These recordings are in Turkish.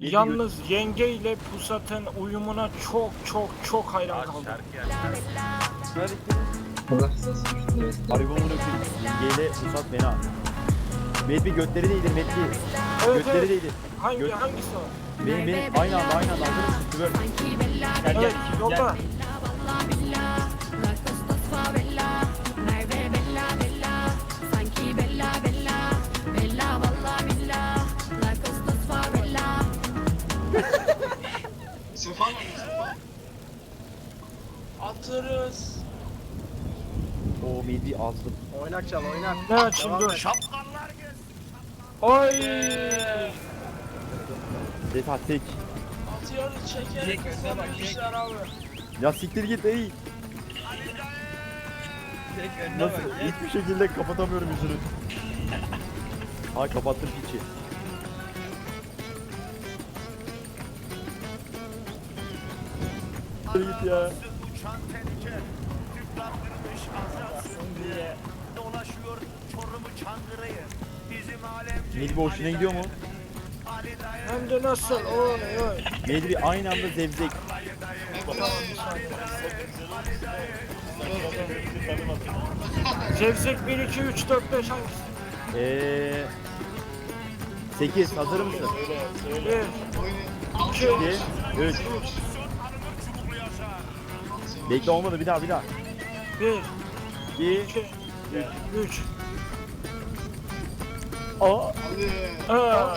Yalnız yenge ile pusatın uyumuna çok çok çok hayran kaldım. Öpeyim. Yengeyle Musat beni al. Medbi götleri değdir Medbi. Evet, götleri evet. değdir. Hangi Göt- hangisi o? Benim benim aynı anda aynı anda hazır mısın? Tüver. Gel gel yolda. Çal oynak. Ne açayım Devam et. Oy. Defa tek. Atıyoruz çekerek kısamışlar abi. Ya siktir git ey. Nasıl? Hiçbir şekilde kapatamıyorum yüzünü. Ha kapattım piçi. Siktir git ya. Dolaşıyor Çorum'u Çankırı'yı. Bizim alem Medbi hoşuna gidiyor mu? Hem de nasıl? Oy oy. Aynı anda zevzek. Zevzek 1 2 3 4 5 hangisi? Eee 8 hazır mısın? 1 2 2 3 Bekle olmadı bir daha bir daha. 1 2 2 3 Aa Aa.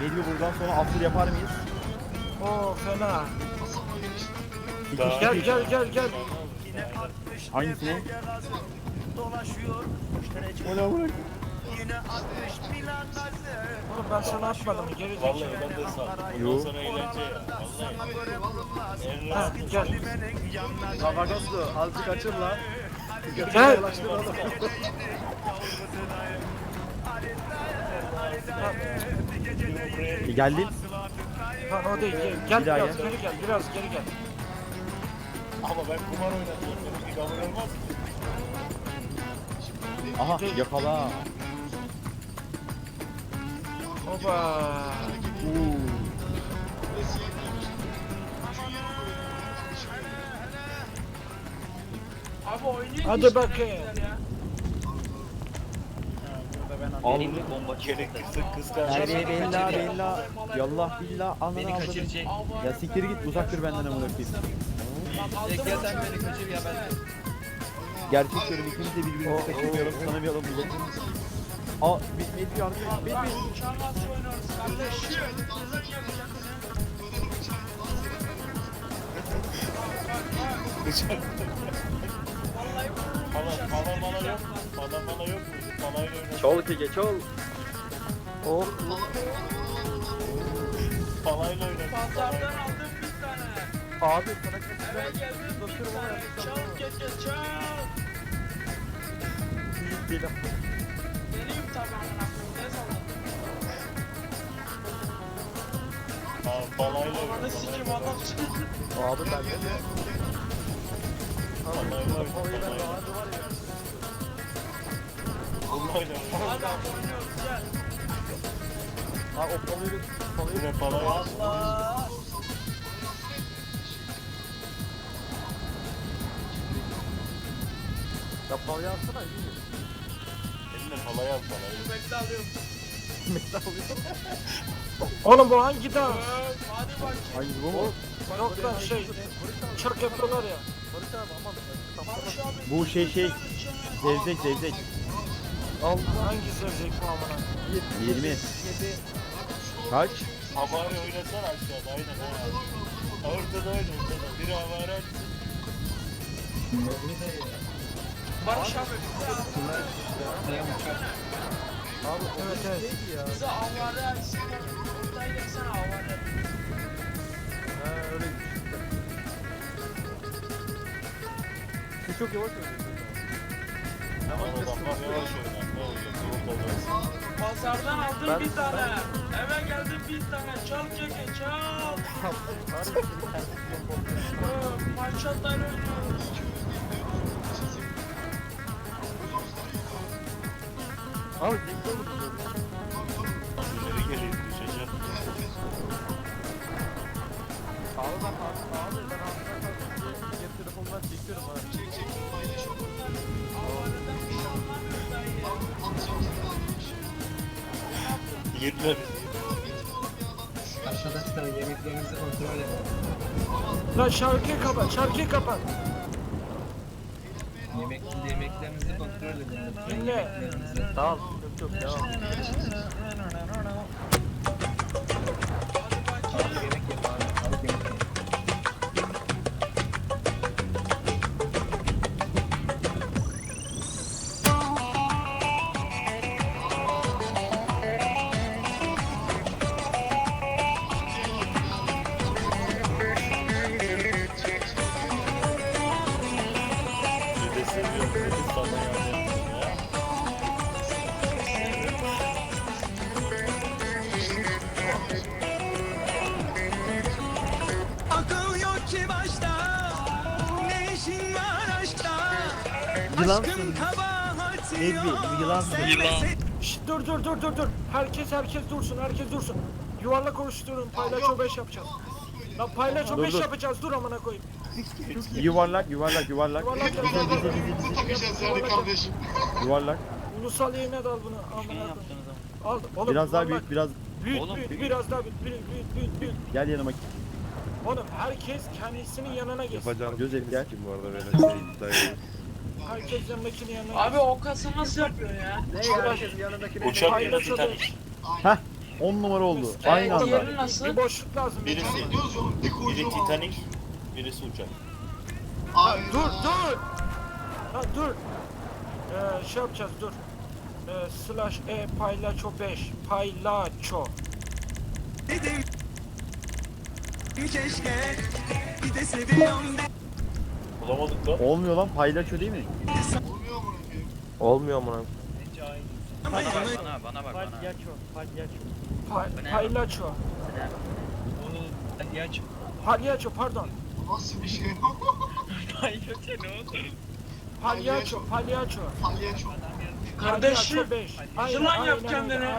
Medbi buradan sonra after yapar mıyız? Oo fena. İki Gel gel gel gel. Hangisini? dolaşıyor. Müştereci O ne bırak? Yine 60 Milan gazı. Oğlum ben sana atmadım mı? Geri zekalı. Yo. Sana göre bulunmaz. Ha, gel. Yanına Kafakoslu azıcık açıl lan. Gel. geldin. Lan o değil. Gel, gel Bir biraz gel. geri gel. Biraz geri gel. Aha yakala. Oba. Oo. Abi oynayın Hadi işte bakayım. ya. Al. Gerekirse kıskanç. Nereye bella bella. Yallah billah ananı avradım. Ya siktir git uzak dur benden amına koyayım. Gel sen beni kaçır ya ben. Gerçek söylüyorum ikimiz de birbirimizi kaçırmayalım tanımayalım bulalım. Aa bir medya arkadaş medya. Pala, pala mala yok mu? Pala mala yok mu? Palayla oynayalım. Çol ki geç ol. Oh. Palayla oynayalım. Pazardan aldım bir tane. Abi sana Eve geldim bir tane. Çal geç geç çal. Deneyim Ananı sikim adam çıktı. Abi ben de. Palayla oynayalım. Palayla. Bununla oynayalım. Hadi abi oynuyoruz gel. Ha o palıyı palıyı. Var. Allah. Ya palıyı alsana iyi. Eline palay al palayı. Bekle alıyorum. Oğlum bu hangi? Öp, Hadi bak. Hangi bu mu? Yok lan şey. Çırk yapıyorlar ya. Barış abi. Bu şey şey. Zevzek zevzek. Hangi zevzek bu amına? 20. Kaç? Havare oynasana aşağıda aynen ha. Ortada oyna ortada. Biri havare at. Barış abi bize Evet evet. bize avare açsın. Ortaya gelsene avare. Siz çok yavaş oynuyorsunuz. Tamam yavaş. Ne olacak? Yolda olmaz. Pazardan aldım Ben- bir tane. Eve geldim bir tane. Çal keke çal. Maçatlar oynuyoruz. Abi olur mu? Birileri geliyor düşecek. Abi ben abi abi ben abi cep telefonundan çekiyorum abi. Yediler. Arkadaşlar yemeklerinizi kontrol edin. Lan şarkıyı kapat, şarkıyı kapat. Yemek, yemeklerinizi kontrol. Dinle. Yemeklerinizi. Tamam yok yok devam. Yılansın. Ezgi yılansın. Şşt, dur dur dur dur dur. Herkes herkes dursun, herkes dursun. Yuvarlak oluşturun, paylaço 5 yapacağız. Lan paylaço Dur, 5 dur. yapacağız, dur amına koyayım. Yuvarlak yuvarlak yuvarlak. Yuvarlak yap, Güzel yuvarlak güzel yap. güzel. takacağız yani kardeşim. Yuvarlak. Ulusal yayına da al bunu amına koyayım. Al, oğlum, Biraz daha yuvarlak. büyük biraz Büyük, büyük, biraz daha büyük, büyük, büyük, büyük, büyük. gel yanıma. Oğlum herkes kendisinin yanına geçsin. Yapacağım Gözel gel. kim bu arada böyle şey iddiayı. Herkes yanındakinin yanına Abi o kası nasıl yapıyor ya? Ne herkes yanındakine Uçak yine Paylaço Titanic. 5. 10 numara oldu. Aynı Evet, anda. diğeri nasıl? Bir boşluk lazım. Birisi, biri? Titanic, birisi uçak. Abi Dur dur. Ha dur. Ee, şey yapacağız dur. Ee, slash e paylaço 5. Paylaço. Keşke bir de seviyorum Bulamadık da. Olmuyor lan paylaço değil mi? Olmuyor mu? Olmuyor mu lan? Pay, paylaço. Palyaço pardon. Nasıl bir şey? Palyaço, palyaço. Palyaço. Kardeşim. Kardeşim. 5. Yılan yap kendine.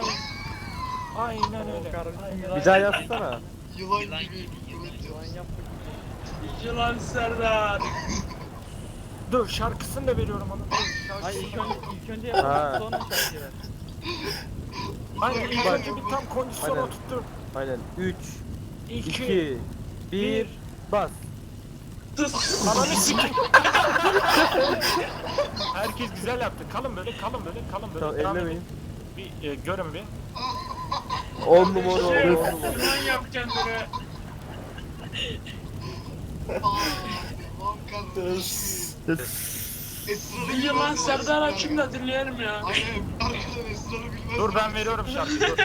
Aynen, aynen öyle. Aynen. Bir daha yazsana. Yılan gibi. Yılan Serdar. Dur şarkısını da veriyorum onun. Dur, şarkısını Hayır ilk da- önce ilk önce yapalım sonra şarkıyı ver. Aynen ilk Bak. önce bir tam kondisyon Aynen. oturttur. Aynen 3 2 2 1 bas. Tıs. Ananı sikeyim. Herkes güzel yaptı. Kalın böyle, kalın böyle, kalın böyle. Tamam Devam ellemeyin. edin. Bir e, görün bir. 10 numara oldu 10 numara. Yılan yap kendine. Lan kardeşim. Esrarı Bir yılan Serdar açayım da dinleyelim ya. Şey- Aynen. Arkadan esrarı bilmez. Dur ben veriyorum şarkıyı. Dur.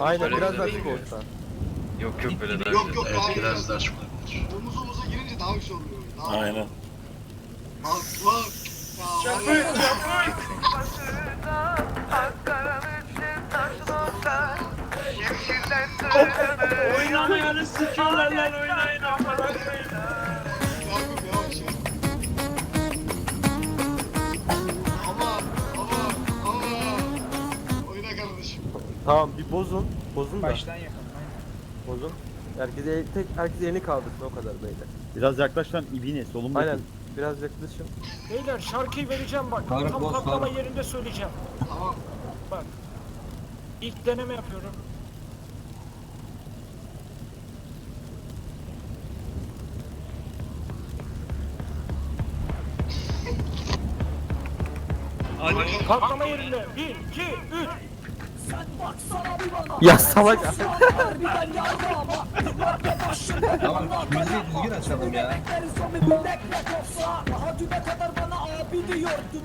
Aynen biraz daha açık olsa. Yok yok böyle daha Yok yok daha biraz daha Omuz omuza girince daha güzel oluyor. Daha Aynen. Bak bak. Ya, var ya. Çapı çapı. Oynamayanı sikiyorlar lan oynayın amına koyayım. Yakup yavaş ya. Ama ama ama. Oyna kardeşim. Tamam bir bozun. Bozun da. Baştan yapın. Bozun. Herkes el, tek herkes elini kaldırsın o kadar böyle. Biraz yaklaş lan ibine solun Aynen. Biraz yaklaşın. Beyler şarkıyı vereceğim bak. Faruk, Tam boz, patlama Faruk. yerinde söyleyeceğim. Tamam. Bak. İlk deneme yapıyorum. Patlama yerinde. 1, 2, 3. Ya salak. Tamam müziği düzgün açalım ya.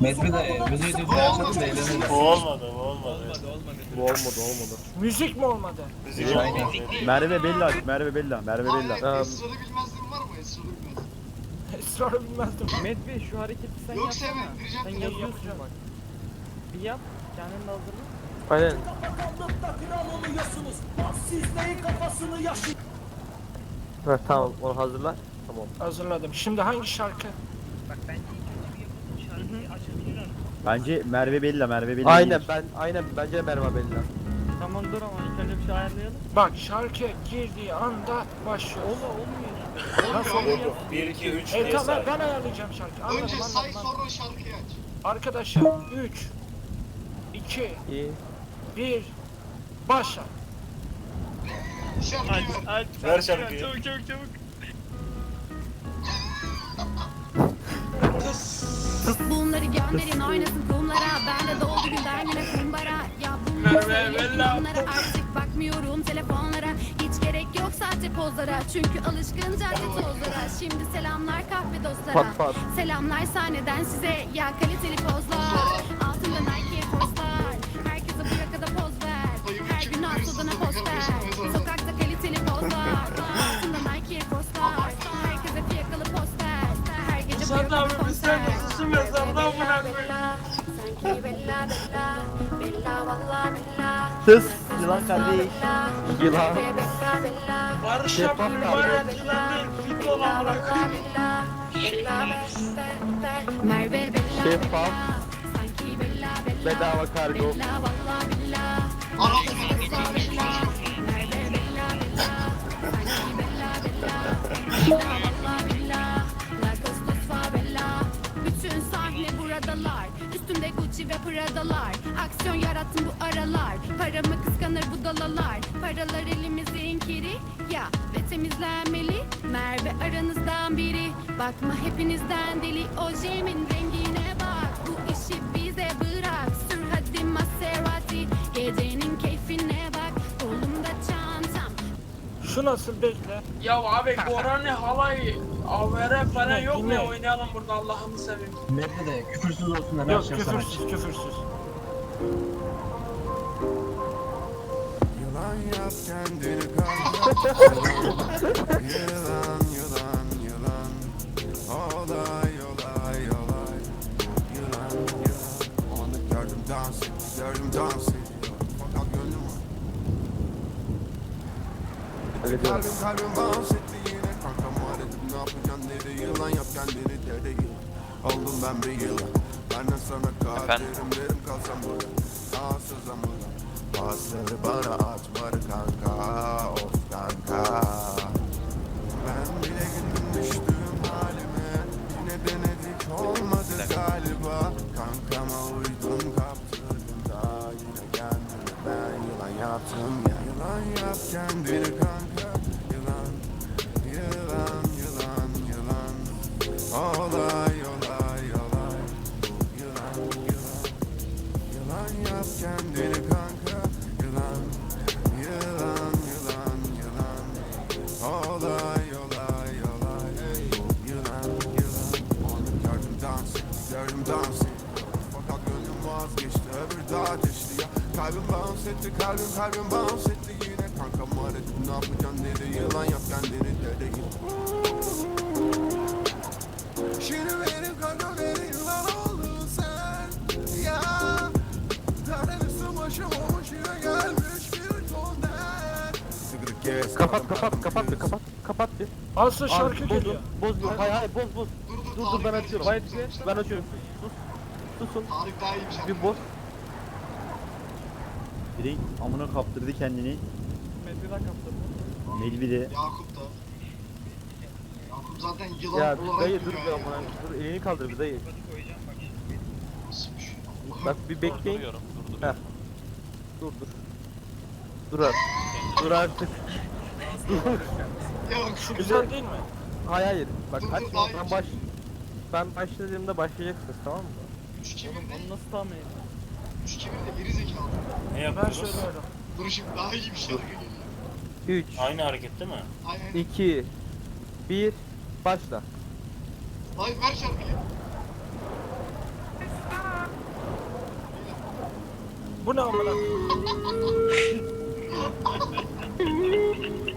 Metri de müziği düzgün açalım da eğlenelim. Bu olmadı, bu olmadı. Bu olmadı olmadı. Müzik mi olmadı? Müzik olmadı. Merve Bella aç Merve Bella Merve Bella. Esrarı bilmezliğin var mı? Bilmez. Esrarı bilmezdim. Medvi şu hareketi sen Yoksa yapsana. hemen gireceğim. Sen yapıyorsun yapacağım. bak. Bir yap. Kendin de hazırla. Aynen. Ha, tamam onu hazırla. Tamam. Hazırladım. Şimdi hangi şarkı? Bence Merve Bella, Merve Bella. Aynen ben aynen bence de Merve Bella. Tamam dur ama ilk önce bir şey ayarlayalım. Bak şarkı girdiği anda başlıyor. Olma olmuyor. Nasıl oluyor? 1 2 3 E diye tamam say. ben ayarlayacağım şarkı. Anladım Önce say anladım. sonra şarkıyı aç. Arkadaşlar 3 2 İyi. 1 Başla. Şarkıyı ver. Ver şarkıyı. Çabuk çabuk çabuk. Bunları gönderin oynasın kumlara Ben de doldu güler yine kumbara Bunlara Artık bakmıyorum telefonlara. Hiç gerek yok sahte pozlara. Çünkü alışkın cadde tozlara. Şimdi selamlar kahve dostlara. Pat pat. Selamlar sahneden size. Ya kaliteli pozlar. Altında Nike postlar. Herkese bu yakada poz ver. Her gün atladığına poster Sokakta kaliteli pozlar. Altında Nike postlar. Herkese fiyakalı poster Her gece bu Sen yakada abi biz sen nasılsın be sen ne Tıs. Yılan kardeş. Yılan. Bella bella Barış Şeffaf yapayım kaldı. var ya değil. Fit ol Bella amına valla koyayım. bella Gucci ve Prada'lar Aksiyon yarattım bu aralar. Paramı kıskanır bu dalalar. Paralar elimizin kiri Ya ve temizlenmeli. Merve aranızdan biri. Bakma hepinizden deli. Ojemin rengine bak. Bu işi bize bırak. Sür hadi Maserati. Gecenin keyfine bak. Kolumda çantam. Şu nasıl bekle? Ya abi Goran'ı halay AVR falan yok mu? ya oynayalım burada Allah'ını seveyim. Merve de küfürsüz olsun da ne Yok yapacağım sana? küfürsüz küfürsüz. Yılan yap kendini Yılan yılan yılan Olay olay olay Yılan yılan. Onu gördüm dans etti gördüm dans ediyor Fakat gönlüm var. Kalbim kalbim dans etti kendini dede yılan Oldum ben bir yılan Benden sana kaderim derim kalsam burada Ağsızam burada Pasları bana atmadı kanka Of kanka. Ben bile güldüm düştüğüm halime. Yine denedik olmadı galiba. Kankama uydum kaptırdım da Yine kendimi. Ben yılan yaptım ya. Yılan yap kendini kanka gördüm dans Fakat gönlüm vazgeçti öbür daha ateşli ya Kalbim bounce etti kalbim kalbim bounce etti yine Kankam aradım ne yapacaksın dedi Yılan yap kendini dedi Şimdi benim kankam dedi yılan oldun sen Ya Neredesin başım olmuş yine gelmiş bir ton der Sigara kes Kapat kapat kapat bir kapat. Kapat bir. Asıl şarkı geliyor. boz, boz, hayır hayır boz boz. Dur dur, Dur dur ben açıyorum. Hayır yapsana. ben açıyorum. Sus. Susun. Tarık daha iyi bir şey Bir boz. Direkt amına kaptırdı kendini. Medve'den kaptırdı. Melvi de. Yakup da. Yakup zaten yılan Ya olarak dayı dur bir ya. amına. Dur elini kaldır bir dayı. Nasıl bir şey? Allah'ım. Bak bir bekleyin. Heh. Dur dur. Dur artık. Dur artık. Ya Şu güzel değil mi? Hayır hayır. Bak Dur, dur, açma daha iyi ben başladığımda başlayacaksınız tamam mı? 3 2 1 Oğlum değil. onu nasıl tahmin edin? 3 2 1 de geri zekalı. Ne Ben yapıyoruz? söylüyorum. Dur şimdi daha iyi bir şarkı geliyor. 3, Aynı hareket değil mi? Aynen. 2, 1, başla. Hayır ver şarkıyı. Bu ne amına?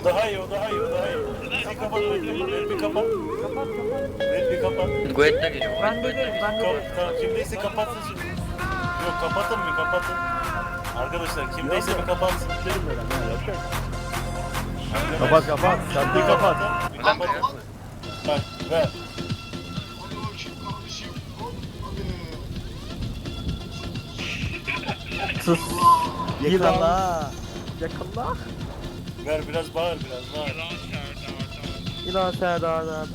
O daha iyi, o daha iyi, o daha iyi. Bir kapat, bir kapat. Kapat, kapat. Bir kapat. Guet'le geliyor. Ben de derim, ben de derim. Tamam, kimdeyse kapatsın şimdi. Yok, kapatın bir, kapatın. Arkadaşlar, kimdeyse bir kapatsın. Derim ben, ben yapacağım. Kapat, kapat. Sen bir kapat. Bir kapat. Bak, ver. Sus. Yakala. Yakala. Ver biraz bağır biraz bağır. İlan Serdar'dan.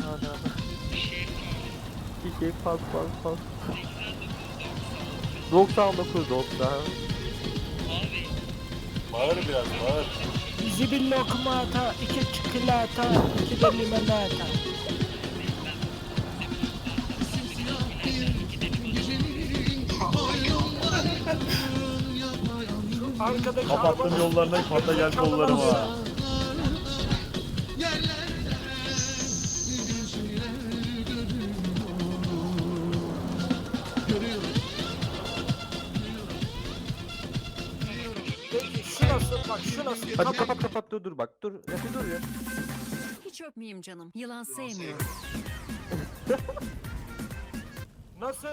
Çiçek pas pas pas. 99 90. Bağır biraz bağır. Bizi bir lokmata, iki çikolata, iki de limonata. Arkadaki Kapattım arabanın- yollarına patla gel kollarıma. Peki şu nasıl bak şu nasıl Hadi kapat. kapat kapat dur dur bak dur. Ya bir dur ya. Hiç öpmeyeyim canım. Yılan sevmiyorum. Nasıl?